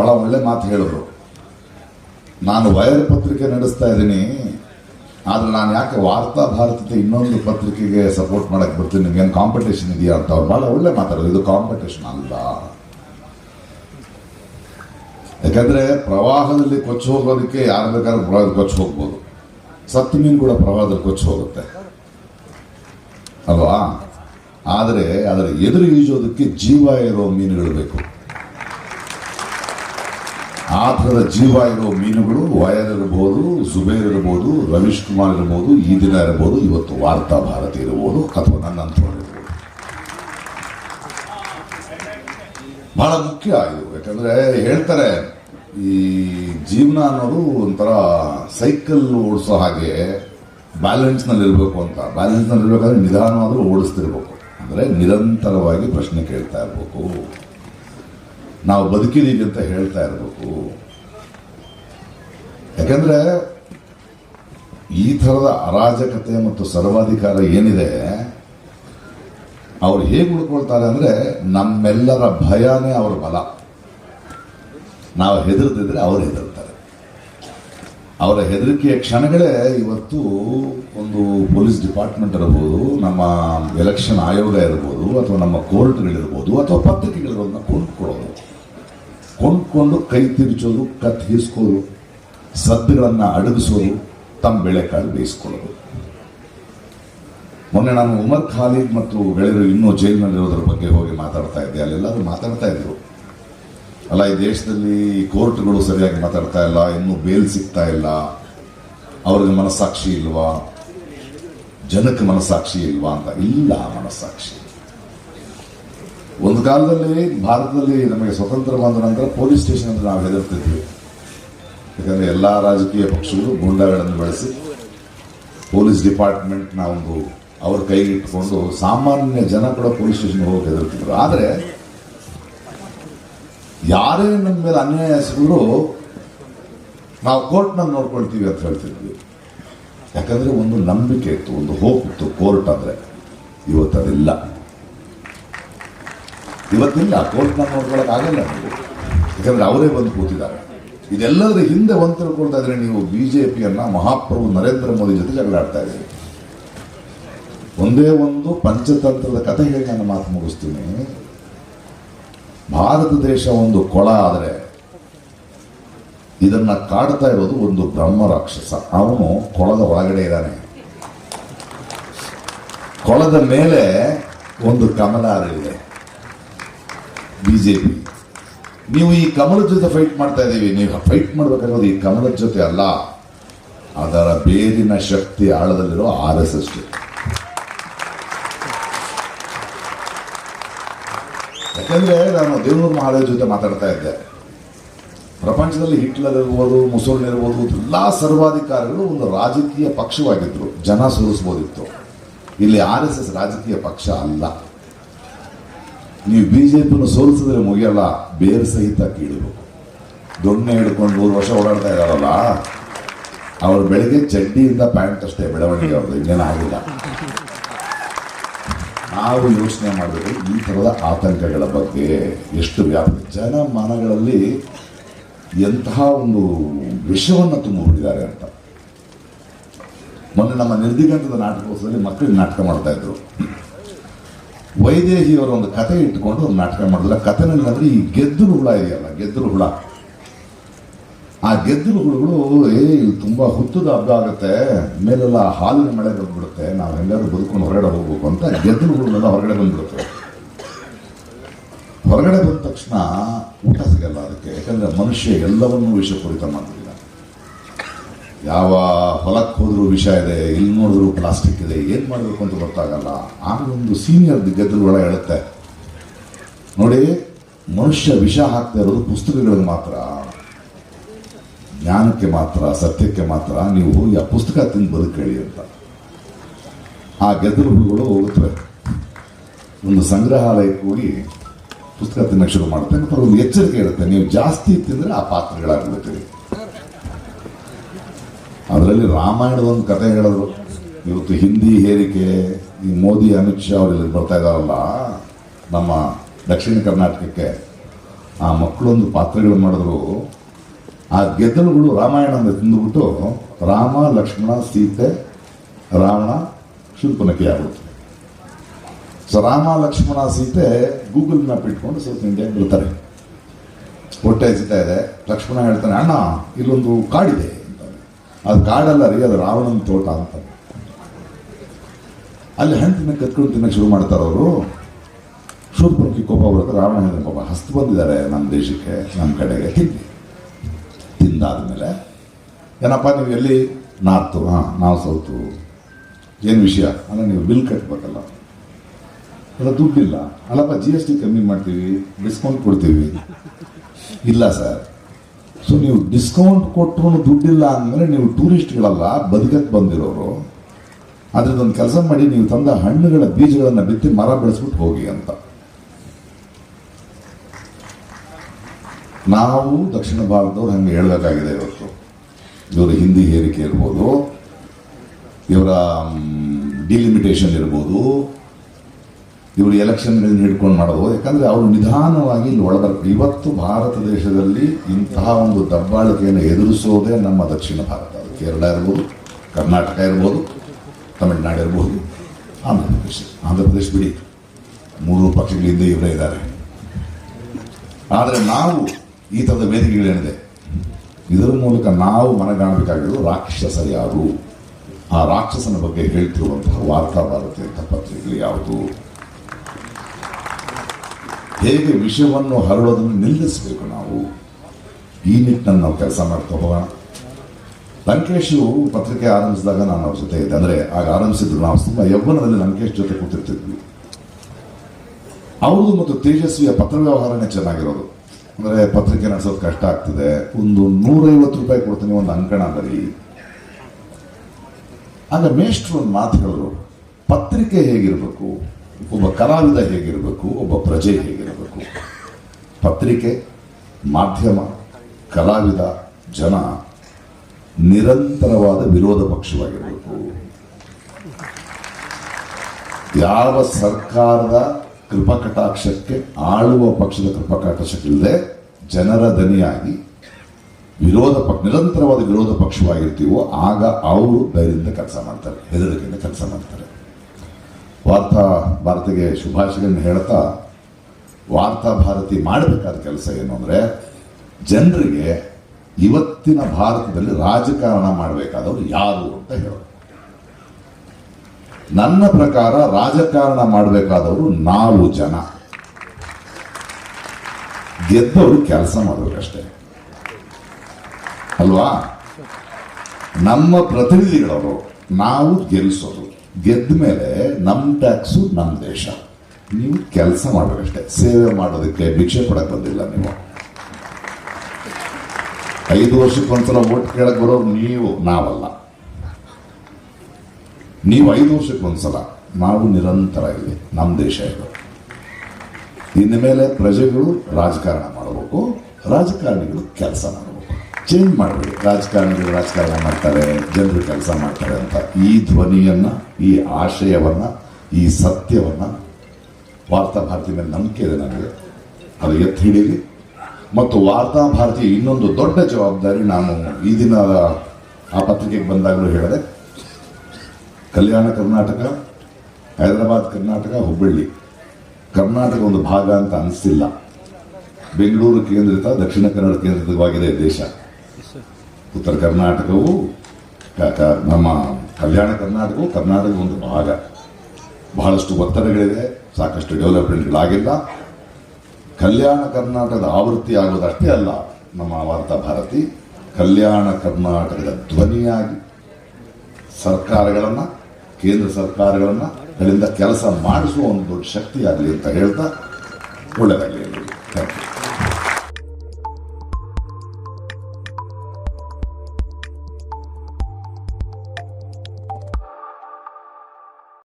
ಬಹಳ ಒಳ್ಳೆ ಮಾತು ಹೇಳಿದ್ರು. ನಾನು ವೈರ್ ಪತ್ರಿಕೆ ನಡೆಸ್ತಾ ಇದ್ದೀನಿ, ಆದ್ರೆ ನಾನು ಯಾಕೆ ವಾರ್ತಾ ಭಾರತದ ಇನ್ನೊಂದು ಪತ್ರಿಕೆಗೆ ಸಪೋರ್ಟ್ ಮಾಡಕ್ ಬರ್ತೀನಿ? ನಿಮ್ಗೇನು ಕಾಂಪಿಟೇಷನ್ ಇದೆಯಾ ಅಂತ ಅವ್ರು ಬಹಳ ಒಳ್ಳೆ ಮಾತಾಡೋದು. ಇದು ಕಾಂಪಿಟೇಷನ್ ಅಲ್ಲ ಯಾಕಂದ್ರೆ ಪ್ರವಾಹದಲ್ಲಿ ಕೊಚ್ಚಿ ಹೋಗೋದಕ್ಕೆ ಯಾರು ಬೇಕಾದ್ರೂ ಪ್ರವಾಹದಲ್ಲಿ ಕೊಚ್ಚಿ ಹೋಗ್ಬೋದು. ಸತ್ತು ಮೀನು ಕೂಡ ಪ್ರವಾಹದಲ್ಲಿ ಕೊಚ್ಚಿ ಹೋಗುತ್ತೆ. ಅಲ್ವಾ? ಆದರೆ ಅದರ ಎದುರು ಈಜೋದಕ್ಕೆ ಜೀವ ಇರೋ ಮೀನುಗಳು ಬೇಕು. ಆ ಥರದ ಜೀವ ಇರೋ ಮೀನುಗಳು ವಯರ್ ಇರ್ಬೋದು ಜುಬೇರ್ ಇರ್ಬೋದು ರವೀಶ್ ಕುಮಾರ್ ಇರ್ಬೋದು ಈ ದಿನ ಇರ್ಬೋದು ಇವತ್ತು ವಾರ್ತಾ ಭಾರತಿ ಇರ್ಬೋದು ಅಥವಾ ನನ್ನಂಥವ್ರು ಇರ್ಬೋದು ಬಹಳ ಮುಖ್ಯ ಇದು. ಯಾಕಂದ್ರೆ ಹೇಳ್ತಾರೆ, ಈ ಜೀವನ ಅನ್ನೋದು ಒಂಥರ ಸೈಕಲ್ ಓಡಿಸೋ ಹಾಗೆ ಬ್ಯಾಲೆನ್ಸ್ನಲ್ಲಿ ಇರಬೇಕು ಅಂತ. ಬ್ಯಾಲೆನ್ಸ್ನಲ್ಲಿ ನಿಧಾನವಾದರೂ ನಿಧಾನವಾದ್ರೂ ಓಡಿಸ್ತಿರ್ಬೇಕು. ಅಂದ್ರೆ ನಿರಂತರವಾಗಿ ಪ್ರಶ್ನೆ ಕೇಳ್ತಾ ಇರ್ಬೇಕು. ನಾವು ಬದುಕಿದೀವಿ ಅಂತ ಹೇಳ್ತಾ ಇರಬೇಕು. ಯಾಕಂದ್ರೆ ಈ ಥರದ ಅರಾಜಕತೆ ಮತ್ತು ಸರ್ವಾಧಿಕಾರ ಏನಿದೆ, ಅವ್ರು ಹೇಗೆ ಉಳ್ಕೊಳ್ತಾರೆ ಅಂದ್ರೆ ನಮ್ಮೆಲ್ಲರ ಭಯನೇ ಅವ್ರ ಬಲ. ನಾವು ಹೆದರ್ತಿದ್ರೆ ಅವ್ರು ಹೆದರ್ತಾರೆ. ಅವರ ಹೆದರಿಕೆಯ ಕ್ಷಣಗಳೇ ಇವತ್ತು ಒಂದು ಪೊಲೀಸ್ ಡಿಪಾರ್ಟ್ಮೆಂಟ್ ಇರ್ಬೋದು, ನಮ್ಮ ಎಲೆಕ್ಷನ್ ಆಯೋಗ ಇರ್ಬೋದು, ಅಥವಾ ನಮ್ಮ ಕೋರ್ಟ್ಗಳಿರ್ಬೋದು, ಅಥವಾ ಪತ್ರಿಕೆಗಳಿರೋದನ್ನ ಕೊಂಡ್ಕೊಳ್ಳೋದು. ಕೊಂಡ್ಕೊಂಡು ಕೈ ತಿರುಚೋದು ಕತ್ ಹೀಸ್ಕೋದು, ಸದ್ದುಗಳನ್ನು ಅಡಗಿಸೋದು, ತಮ್ಮ ಬೆಳೆಕಾಳು ಬೇಯಿಸ್ಕೊಳ್ಳೋದು. ಮೊನ್ನೆ ನಾನು ಉಮರ್ ಖಾಲಿದ್ ಮತ್ತು ಗೆಳೆಯರು ಇನ್ನೂ ಜೈಲಿನಲ್ಲಿರೋದ್ರ ಬಗ್ಗೆ ಹೋಗಿ ಮಾತಾಡ್ತಾ ಇದ್ದೆ. ಅಲ್ಲೆಲ್ಲರೂ ಮಾತಾಡ್ತಾ ಇದ್ರು. ಅಲ್ಲ, ಈ ದೇಶದಲ್ಲಿ ಕೋರ್ಟ್ಗಳು ಸರಿಯಾಗಿ ಮಾತಾಡ್ತಾ ಇಲ್ಲ, ಇನ್ನೂ ಬೇಲ್ ಸಿಗ್ತಾ ಇಲ್ಲ. ಅವ್ರಿಗೆ ಮನಸ್ಸಾಕ್ಷಿ ಇಲ್ವಾ? ಜನಕ್ಕೆ ಮನಸ್ಸಾಕ್ಷಿ ಇಲ್ವಾ ಅಂತ? ಇಲ್ಲ ಮನಸ್ಸಾಕ್ಷಿ ಒಂದು ಕಾಲದಲ್ಲಿ ಭಾರತದಲ್ಲಿ ನಮಗೆ ಸ್ವತಂತ್ರ ಬಂದ ನಂತರ ಪೊಲೀಸ್ ಸ್ಟೇಷನ್ ಅಂತ ನಾವು ಹೆದರ್ತಿದ್ವಿ. ಯಾಕಂದ್ರೆ ಎಲ್ಲ ರಾಜಕೀಯ ಪಕ್ಷಗಳು ಗೂಂಡಾಗಳನ್ನು ಬಳಸಿ ಪೊಲೀಸ್ ಡಿಪಾರ್ಟ್ಮೆಂಟ್ ಒಂದು ಅವ್ರ ಕೈಗೆ ಸಾಮಾನ್ಯ ಜನ ಕೂಡ ಪೊಲೀಸ್ ಸ್ಟೇಷನ್ಗೆ ಹೋಗಿ ಹೆದರ್ತಿದ್ರು. ಆದರೆ ಯಾರೇ ನಮ್ಮ ಮೇಲೆ ಅನ್ಯಾಯ ಎಸಗಿದ್ರು ನಾವು ಕೋರ್ಟ್ನಲ್ಲಿ ನೋಡ್ಕೊಳ್ತೀವಿ ಅಂತ ಹೇಳ್ತಿದ್ವಿ. ಯಾಕಂದ್ರೆ ಒಂದು ನಂಬಿಕೆ ಇತ್ತು, ಒಂದು ಹೋಪ್ ಇತ್ತು, ಕೋರ್ಟ್ ಅಂದ್ರೆ ಇವತ್ತು ಅದಿಲ್ಲ. ಇವತ್ತಿಲ್ಲ ಆ ನೋಡ್ಕೊಳಕ್ ಆಗಲ್ಲ ನೀವು. ಯಾಕಂದರೆ ಅವರೇ ಬಂದು ಕೂತಿದ್ದಾರೆ. ಇದೆಲ್ಲದರ ಹಿಂದೆ ಒಂದು ತಿಳ್ಕೊಳ್ತಾ ಇದ್ರೆ ನೀವು ಬಿಜೆಪಿಯನ್ನ ಮಹಾಪ್ರಭು ನರೇಂದ್ರ ಮೋದಿ ಜೊತೆ ಜಗಳಾಡ್ತಾ ಇದ್ದೀರಿ. ಒಂದೇ ಒಂದು ಪಂಚತಂತ್ರದ ಕಥೆ ಹೇಳಿ ನಾನು ಮಾತು ಮುಗಿಸ್ತೀನಿ. ಭಾರತ ದೇಶ ಒಂದು ಕೊಳ ಆದರೆ ಇದನ್ನ ಕಾಡ್ತಾ ಇರೋದು ಒಂದು ಬ್ರಹ್ಮ ರಾಕ್ಷಸ. ಅವನು ಕೊಳದ ಒಳಗಡೆ ಇದ್ದಾನೆ. ಕೊಳದ ಮೇಲೆ ಒಂದು ಕಮಲ ಅರಳಿದೆ ಪಿ ನೀವು ಈ ಕಮಲದ ಜೊತೆ ಫೈಟ್ ಮಾಡ್ತಾ ಇದ್ದೀವಿ. ನೀವು ಫೈಟ್ ಮಾಡಬೇಕಾಗೋದು ಈ ಕಮಲದ ಜೊತೆ ಅಲ್ಲ. ಅದರ ಬೇರಿನ ಶಕ್ತಿ ಆಳದಲ್ಲಿರೋ ಆರ್ ಎಸ್ ಎಸ್ ಜೊತೆ. ಯಾಕಂದ್ರೆ ನಾನು ದೇವನೂರು ಮಹಾರಾಜ್ ಜೊತೆ ಮಾತಾಡ್ತಾ ಇದ್ದೆ. ಪ್ರಪಂಚದಲ್ಲಿ ಹಿಟ್ಲರ್ ಇರ್ಬೋದು, ಮುಸೋಲಿನ್ ಇರ್ಬೋದು, ಎಲ್ಲಾ ಸರ್ವಾಧಿಕಾರಿಗಳು ಒಂದು ರಾಜಕೀಯ ಪಕ್ಷವಾಗಿದ್ರು. ಜನ ಸೋಲಿಸ್ಬೋದಿತ್ತು. ಇಲ್ಲಿ ಆರ್ ಎಸ್ ಎಸ್ ರಾಜಕೀಯ ಪಕ್ಷ ಅಲ್ಲ. ನೀವು ಬಿಜೆಪಿನ ಸೋಲಿಸಿದ್ರೆ ಮುಗಿಯಲ್ಲ, ಬೇರೆ ಸಹಿತ ಕೀಳಬೇಕು ದೊಣ್ಣೆ ಹಿಡ್ಕೊಂಡು ಮೂರು ವರ್ಷ ಓಡಾಡ್ತಾ ಇದಾರಲ್ಲ ಅವ್ರು ಬೆಳಿಗ್ಗೆ ಚಡ್ಡಿಯಿಂದ ಪ್ಯಾಂಟ್ ಅಷ್ಟೇ, ಬೆಳವಣಿಗೆ ಅವ್ರದ್ದು, ಇನ್ನೇನು ಆಗಿಲ್ಲ. ನಾವು ಯೋಚನೆ ಮಾಡಬೇಕು ಈ ಥರದ ಆತಂಕಗಳ ಬಗ್ಗೆ ಎಷ್ಟು ವ್ಯಾಪಕ ಜನಮನಗಳಲ್ಲಿ ಎಂತಹ ಒಂದು ವಿಷವನ್ನು ತುಂಬಿಬಿಟ್ಟಿದ್ದಾರೆ ಅಂತ. ಮೊನ್ನೆ ನಮ್ಮ ನಿರ್ದಿಗಂತದ ನಾಟಕೋತ್ಸವದಲ್ಲಿ ಮಕ್ಕಳಿಗೆ ನಾಟಕ ಮಾಡ್ತಾ ಇದ್ರು. ವೈದೇಹಿಯವರ ಒಂದು ಕತೆ ಇಟ್ಟುಕೊಂಡು ಒಂದು ನಾಟಕ ಮಾಡಿದ್ರೆ ಕಥೆನಲ್ಲಿ ಈ ಗೆದ್ದಲು ಹುಳ ಇದೆಯಲ್ಲ, ಗೆದ್ದಲು ಹುಳ. ಆ ಗೆದ್ದಲು ಹುಳುಗಳು, ಏ ತುಂಬಾ ಹುತ್ತದ ಹಬ್ಬ ಆಗುತ್ತೆ. ಮೇಲೆಲ್ಲ ಹಾಲಿನ ಮಳೆ ಬಂದ್ಬಿಡುತ್ತೆ. ನಾವು ಹೆಂಗಾದ್ರೂ ಬದುಕೊಂಡು ಹೊರಗಡೆ ಹೋಗ್ಬೇಕು ಅಂತ ಗೆದ್ದಲು ಹುಳುಗಳೆಲ್ಲ ಹೊರಗಡೆ ಬಂದ್ಬಿಡುತ್ತೆ. ಹೊರಗಡೆ ಬಂದ ತಕ್ಷಣ ಊಟ ಸಿಗಲ್ಲ ಅದಕ್ಕೆ. ಯಾಕಂದ್ರೆ ಮನುಷ್ಯ ಎಲ್ಲವನ್ನೂ ವಿಷಪೂರಿತ ಮಾಡ್ತಿಲ್ಲ ಯಾವ ಹೊಲಕ್ಕೆ ಹೋದ್ರೂ ವಿಷ ಇದೆ ಇಲ್ಲಿ ನೋಡಿದ್ರು ಪ್ಲಾಸ್ಟಿಕ್ ಇದೆ, ಏನು ಮಾಡಬೇಕು ಅಂತ ಗೊತ್ತಾಗಲ್ಲ. ಆಮೇಲೆ ಒಂದು ಸೀನಿಯರ್ ಒಳ ಹೇಳುತ್ತೆ, ನೋಡಿ, ಮನುಷ್ಯ ವಿಷ ಹಾಕ್ತಾ ಇರೋದು ಪುಸ್ತಕಗಳಿಗೆ ಮಾತ್ರ. ಜ್ಞಾನಕ್ಕೆ ಮಾತ್ರ, ಸತ್ಯಕ್ಕೆ ಮಾತ್ರ. ನೀವು ಹೋಗಿ ಆ ಪುಸ್ತಕ ತಿಂದು ಬದುಕೇಳಿ ಅಂತ. ಆ ಗೆದ್ದಲು ಹುಳುಗಳು ಹೋಗುತ್ತವೆ ಒಂದು ಸಂಗ್ರಹಾಲಯಕ್ಕೆ ಹೋಗಿ ಪುಸ್ತಕ ತಿನ್ನಕ್ಕೆ ಶುರು ಮಾಡುತ್ತೆ ಮತ್ತು ಒಂದು ಎಚ್ಚರಿಕೆ ಇರುತ್ತೆ, ನೀವು ಜಾಸ್ತಿ ತಿಂದ್ರೆ ಆ ಪಾತ್ರಗಳಾಗ್ಬಿಡ್ತೀರಿ. ಅದರಲ್ಲಿ ರಾಮಾಯಣದ ಒಂದು ಕತೆ ಹೇಳಿದ್ರು. ಇವತ್ತು ಹಿಂದಿ ಹೇರಿಕೆ, ಈ ಮೋದಿ, ಅಮಿತ್ ಶಾ ಅವರೆಲ್ಲ ಬರ್ತಾ ಇದಾರಲ್ಲ ನಮ್ಮ ದಕ್ಷಿಣ ಕರ್ನಾಟಕಕ್ಕೆ ಆ ಮಕ್ಕಳೊಂದು ಪಾತ್ರಗಳು ಮಾಡಿದ್ರು. ಆ ಗೆದ್ದಲುಗಳು ರಾಮಾಯಣ ತಿಂದುಬಿಟ್ಟು ರಾಮ, ಲಕ್ಷ್ಮಣ, ಸೀತೆ, ರಾವಣ ಶೂರ್ಪನಖಿ ಆಗುತ್ತೆ so Rama, Lakshmana, Sita Google map ಇಟ್ಕೊಂಡು ಸೌತ್ ಇಂಡಿಯಾಗೆ ಬರ್ತಾರೆ ಹೊಟ್ಟೆ ಹಚ್ಚುತ್ತಾ ಇದೆ. ಲಕ್ಷ್ಮಣ ಹೇಳ್ತಾನೆ, ಅಣ್ಣ, ಇಲ್ಲೊಂದು ಕಾಡಿದೆ. ಅದು ಕಾಡಲ್ಲ ರೀ ಅದು ರಾವಣನ ತೋಟ ಅಂತ. ಅಲ್ಲಿ ಹಣ್ಣು ಕತ್ಕೊಂಡು ತಿನ್ನಕ್ಕೆ ಶುರು ಮಾಡ್ತಾರೆ ಅವರು. ಶೂರ್ಪುರಕ್ಕೆ ಕೋಪ ಬರುತ್ತೆ, ರಾವಣ ಹೇಳಿದ ಪಾಪ ಹಸ್ತು ಬಂದಿದ್ದಾರೆ ನಮ್ಮ ದೇಶಕ್ಕೆ ನಮ್ಮ ಕಡೆಗೆ. ತಿನ್ನಿ. ತಿಂದಾದ್ಮೇಲೆ, ಏನಪ್ಪ, ನೀವು ಎಲ್ಲಿ? ನಾರ್ತು. ಹಾಂ, ನಾವು ಸೌತು. ಏನು ವಿಷಯ? ಅಂದರೆ ನೀವು ಬಿಲ್ ಕಟ್ಟಬೇಕಲ್ಲ ಅಲ್ಲ, ದುಡ್ಡಿಲ್ಲ. ಅಲ್ಲಪ್ಪ ಜಿ ಎಸ್ ಟಿ ಕಮ್ಮಿ ಮಾಡ್ತೀವಿ, ಡಿಸ್ಕೌಂಟ್ ಕೊಡ್ತೀವಿ. ಇಲ್ಲ, ಸರ್. ಸೊ ನೀವು ಡಿಸ್ಕೌಂಟ್ ಕೊಟ್ಟರು ದುಡ್ಡಿಲ್ಲ ಅಂದಮೇಲೆ ನೀವು ಟೂರಿಸ್ಟ್ಗಳಲ್ಲ ಬದುಕಕ್ಕೆ ಬಂದಿರೋರು ಅದ್ರದ್ದೊಂದು ಕೆಲಸ ಮಾಡಿ ನೀವು ತಂದ ಹಣ್ಣುಗಳ ಬೀಜಗಳನ್ನು ಬಿತ್ತಿ ಮರ ಬೆಳೆಸ್ಬಿಟ್ಟು ಹೋಗಿ ಅಂತ. ನಾವು ದಕ್ಷಿಣ ಭಾರತದವ್ರು ಹಂಗೆ ಹೇಳಬೇಕಾಗಿದೆ ಇವತ್ತು. ಇವರ ಹಿಂದಿ ಹೇರಿಕೆ ಇರ್ಬೋದು, ಇವರ ಡಿಲಿಮಿಟೇಷನ್ ಇರ್ಬೋದು ಇವರು ಎಲೆಕ್ಷನ್ಗಳನ್ನ ಹಿಡ್ಕೊಂಡು ಮಾಡೋದು. ಯಾಕಂದ್ರೆ ಅವರು ನಿಧಾನವಾಗಿ ಇಲ್ಲಿ ಒಳಬರ್ಬೇಕು ಇವತ್ತು ಭಾರತ ದೇಶದಲ್ಲಿ ಇಂತಹ ಒಂದು ದಬ್ಬಾಳಿಕೆಯನ್ನು ಎದುರಿಸೋದೇ ನಮ್ಮ ದಕ್ಷಿಣ ಭಾರತ. ಕೇರಳ ಇರ್ಬೋದು, ಕರ್ನಾಟಕ ಇರ್ಬೋದು, ತಮಿಳುನಾಡು ಇರ್ಬೋದು ಆಂಧ್ರಪ್ರದೇಶ ಆಂಧ್ರಪ್ರದೇಶ ಆಂಧ್ರ ಪ್ರದೇಶ ಬಿಡಿ. ಮೂರು ಪಕ್ಷಗಳಿಂದ ಇವರೇ ಇದ್ದಾರೆ. ಆದರೆ ನಾವು ಈ ಥರದ ವೇದಿಕೆಗಳೇನಿದೆ? ಇದರ ಮೂಲಕ ನಾವು ಮನಗಾಣಬೇಕಾಗಿರೋದು ರಾಕ್ಷಸ ಯಾರು? ಆ ರಾಕ್ಷಸನ ಬಗ್ಗೆ ಹೇಳ್ತಿರುವಂತಹ ವಾರ್ತಾ ಭಾರತಿ ಅಂತ ಪತ್ರಿಕೆಗಳು ಯಾವುದು? ಹೇಗೆ ವಿಷಯವನ್ನು ಹರಡೋದನ್ನು ನಿಲ್ಲಿಸಬೇಕು ನಾವು? ಈ ನಿಟ್ಟಿನಲ್ಲಿ ನಾವು ಕೆಲಸ ಮಾಡ್ತಾ ಹೋಗೋಣ. ಲಂಕೇಶು ಪತ್ರಿಕೆ ಆರಂಭಿಸಿದಾಗ ನಾನು ಅವ್ರ ಜೊತೆ ಇದ್ದೆ. ಅಂದರೆ ಆಗ ಆರಂಭಿಸಿದ್ರು ನಾವು ತುಂಬ ಯೌವನದಲ್ಲಿ ಲಂಕೇಶ್ ಜೊತೆ ಕೂತಿರ್ತಿದ್ವಿ. ಅವ್ರದ್ದು ಮತ್ತು ತೇಜಸ್ವಿಯ ಪತ್ರ ವ್ಯವಹಾರನೇ ಚೆನ್ನಾಗಿರೋದು. ಅಂದರೆ ಪತ್ರಿಕೆ ನಡೆಸೋದು ಕಷ್ಟ ಆಗ್ತದೆ. ಒಂದು ನೂರೈವತ್ತು ರೂಪಾಯಿ ಕೊಡ್ತೀನಿ ಒಂದು ಅಂಕಣ ಬರೀ. ಆಗ ಮೇಷ್ಟ್ರು ಒಂದು ಮಾತು ಹೇಳಿದ್ರು. ಪತ್ರಿಕೆ ಹೇಗಿರಬೇಕು? ಒಬ್ಬ ಕಲಾವಿದ ಹೇಗಿರಬೇಕು, ಒಬ್ಬ ಪ್ರಜೆ ಹೇಗಿರಬೇಕು? ಪತ್ರಿಕೆ, ಮಾಧ್ಯಮ, ಕಲಾವಿದ, ಜನ ನಿರಂತರವಾದ ವಿರೋಧ ಪಕ್ಷವಾಗಿರಬೇಕು. ಯಾವ ಸರ್ಕಾರದ ಕೃಪಕಟಾಕ್ಷಕ್ಕೆ ಆಳುವ ಪಕ್ಷದ ಕೃಪಕಟಾಕ್ಷಕ್ಕಿಲ್ಲದೆ ಜನರ ದನಿಯಾಗಿ ವಿರೋಧ ಪಕ್ಷ, ನಿರಂತರವಾದ ವಿರೋಧ ಪಕ್ಷವಾಗಿರ್ತೀವೋ, ಆಗ ಅವರು ಧೈರ್ಯದಿಂದ ಕೆಲಸ ಮಾಡ್ತಾರೆ, ಹೆದರಿಕೆಯಿಂದ ಕೆಲಸ ಮಾಡ್ತಾರೆ. ವಾರ್ತಾ ಭಾರತಿಗೆ ಶುಭಾಶಯಗಳನ್ನು ಹೇಳ್ತಾ ವಾರ್ತಾ ಭಾರತಿ ಮಾಡಬೇಕಾದ ಕೆಲಸ ಏನು ಅಂದರೆ ಜನರಿಗೆ ಇವತ್ತಿನ ಭಾರತದಲ್ಲಿ ರಾಜಕಾರಣ ಮಾಡಬೇಕಾದವರು ಯಾರು ಅಂತ ಹೇಳೋದು. ನನ್ನ ಪ್ರಕಾರ ರಾಜಕಾರಣ ಮಾಡಬೇಕಾದವರು ನಾವು ಜನ. ಗೆದ್ದವರು ಕೆಲಸ ಮಾಡಬೇಕಷ್ಟೇ ಅಲ್ವಾ? ನಮ್ಮ ಪ್ರತಿನಿಧಿಗಳವರು ನಾವು ಗೆಲ್ಲಿಸೋದು ಗೆದ್ದ ಮೇಲೆ ನಮ್ಮ ಟ್ಯಾಕ್ಸು ನಮ್ಮ ದೇಶ. ನೀವು ಕೆಲಸ ಮಾಡಬೇಕಷ್ಟೇ ಸೇವೆ ಮಾಡೋದಕ್ಕೆ ಭಿಕ್ಷೆ ಪಡಕ್ಕೆ ಬಂದಿಲ್ಲ ನೀವು. ಐದು ವರ್ಷಕ್ಕೊಂದ್ಸಲ ಓಟ್ ಕೇಳಕ್ಕೆ ಬರೋರು ನೀವು, ನಾವಲ್ಲ. ನೀವು ಐದು ವರ್ಷಕ್ಕೊಂದ್ಸಲ ನಾವು ನಿರಂತರ ಇಲ್ಲಿ ನಮ್ಮ ದೇಶ ಇದು. ಇನ್ನು ಮೇಲೆ ಪ್ರಜೆಗಳು ರಾಜಕಾರಣ ಮಾಡಬೇಕು. ರಾಜಕಾರಣಿಗಳು ಕೆಲಸ ಮಾಡಬೇಕು. ಚೇಂಜ್ ಮಾಡಬೇಡಿ ರಾಜಕಾರಣಿಗಳು ರಾಜಕಾರಣ ಮಾಡ್ತಾರೆ, ಜನರು ಕೆಲಸ ಮಾಡ್ತಾರೆ ಅಂತ ಈ ಧ್ವನಿಯನ್ನ, ಈ ಆಶಯವನ್ನ ಈ ಸತ್ಯವನ್ನ ವಾರ್ತಾ ಭಾರತಿ ಮೇಲೆ ನಂಬಿಕೆ ಇದೆ ನನಗೆ. ಅದು ಎತ್ತಿ ಹಿಡೀರಿ ಮತ್ತು ವಾರ್ತಾ ಭಾರತಿ ಇನ್ನೊಂದು ದೊಡ್ಡ ಜವಾಬ್ದಾರಿ ನಾನು ಈ ದಿನ ಆ ಪತ್ರಿಕೆಗೆ ಬಂದಾಗಲೂ ಹೇಳಿದೆ. ಕಲ್ಯಾಣ ಕರ್ನಾಟಕ, ಹೈದರಾಬಾದ್ ಕರ್ನಾಟಕ, ಹುಬ್ಬಳ್ಳಿ. ಕರ್ನಾಟಕ ಒಂದು ಭಾಗ ಅಂತ ಅನಿಸ್ತಿಲ್ಲ. ಬೆಂಗಳೂರು ಕೇಂದ್ರಿತ, ದಕ್ಷಿಣ ಕನ್ನಡ ಕೇಂದ್ರಿತವಾಗಿದೆ ದೇಶ. ಉತ್ತರ ಕರ್ನಾಟಕವು ನಮ್ಮ ಕಲ್ಯಾಣ ಕರ್ನಾಟಕವು ಕರ್ನಾಟಕದ ಒಂದು ಭಾಗ. ಬಹಳಷ್ಟು ಒತ್ತಡಗಳಿದೆ, ಸಾಕಷ್ಟು ಡೆವಲಪ್ಮೆಂಟ್ಗಳಾಗಿಲ್ಲ. ಕಲ್ಯಾಣ ಕರ್ನಾಟಕದ ಆವೃತ್ತಿ ಆಗೋದಷ್ಟೇ ಅಲ್ಲ, ನಮ್ಮ ವಾರ್ತಾ ಭಾರತಿ. ಕಲ್ಯಾಣ ಕರ್ನಾಟಕದ ಧ್ವನಿಯಾಗಿ ಸರ್ಕಾರಗಳನ್ನು, ಕೇಂದ್ರ ಸರ್ಕಾರಗಳನ್ನು ಗಳಿಂದ ಕೆಲಸ ಮಾಡಿಸುವ ಒಂದು ದೊಡ್ಡ ಶಕ್ತಿಯಾಗಲಿ ಅಂತ ಹೇಳ್ತಾ ಒಳ್ಳೆಯದಾಗಲಿ